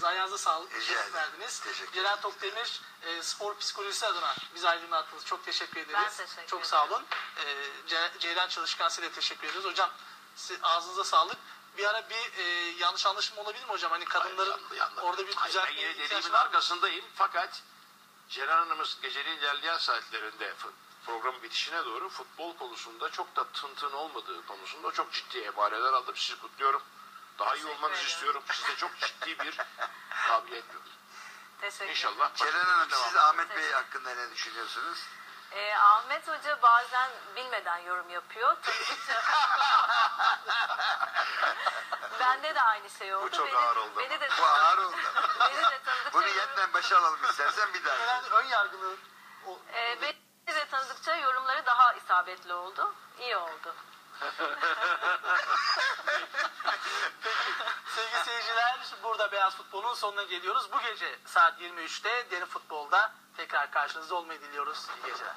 ederiz. Ayağınıza sağlık. Rica verdiniz. Teşekkür Ceren Tokdemir e, spor psikolojisi adına bizi aydınlattınız. Çok teşekkür ederiz. teşekkür Çok sağ olun. E, Ce- Ceylan Çalışkan size de teşekkür ediyoruz. Hocam siz, ağzınıza sağlık. Bir ara bir e, yanlış anlaşılma olabilir mi hocam? Hani kadınların Yandı, yandı. orada bir Hayır, ben yine dediğimin var arkasındayım. Fakat Ceren Hanım'ız gecenin ilerleyen saatlerinde programın bitişine doğru futbol konusunda çok da tın tın olmadığı konusunda çok ciddi emareler aldım. Sizi kutluyorum. Daha iyi olmanızı istiyorum. Sizde çok ciddi bir kabiliyet var. Teşekkür İnşallah. Ceren Hanım siz Ahmet Bey hakkında ne düşünüyorsunuz? Ee, Ahmet Hoca bazen bilmeden yorum yapıyor. Bende de aynı şey oldu. Bu çok beni, ağır oldu. Beni de, Bu ağır oldu. beni de tanıdıkça Bunu yeniden başa alalım istersen bir daha. Yani ön yargılı o, Ee, beni de tanıdıkça yorumları daha isabetli oldu. İyi oldu. Sevgili seyirciler burada Beyaz Futbol'un sonuna geliyoruz. Bu gece saat 23'te Derin Futbol'da tekrar karşınızda olmayı diliyoruz. İyi geceler.